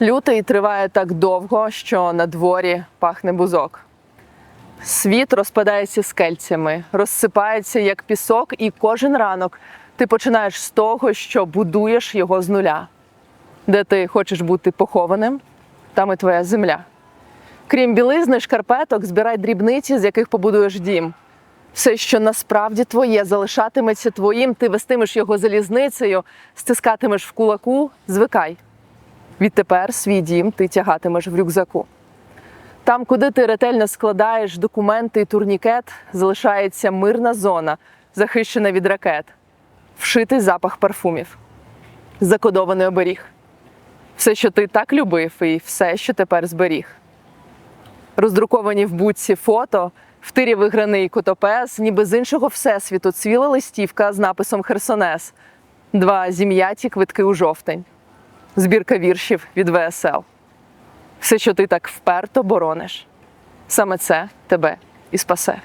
Лютий триває так довго, що на дворі пахне бузок. Світ розпадається скельцями, розсипається як пісок, і кожен ранок ти починаєш з того, що будуєш його з нуля. Де ти хочеш бути похованим, там і твоя земля. Крім білизни, шкарпеток, збирай дрібниці, з яких побудуєш дім. Все, що насправді твоє, залишатиметься твоїм, ти вестимеш його залізницею, стискатимеш в кулаку, звикай. Відтепер свій дім ти тягатимеш в рюкзаку. Там, куди ти ретельно складаєш документи і турнікет, залишається мирна зона, захищена від ракет, вшитий запах парфумів, закодований оберіг. Все, що ти так любив, і все, що тепер зберіг. Роздруковані в будці фото, в тирі виграний котопес, ніби з іншого всесвіту цвіла листівка з написом Херсонес, два зім'яті квитки у жовтень, збірка віршів від ВСЛ. Все, що ти так вперто борониш, саме це тебе і спасе.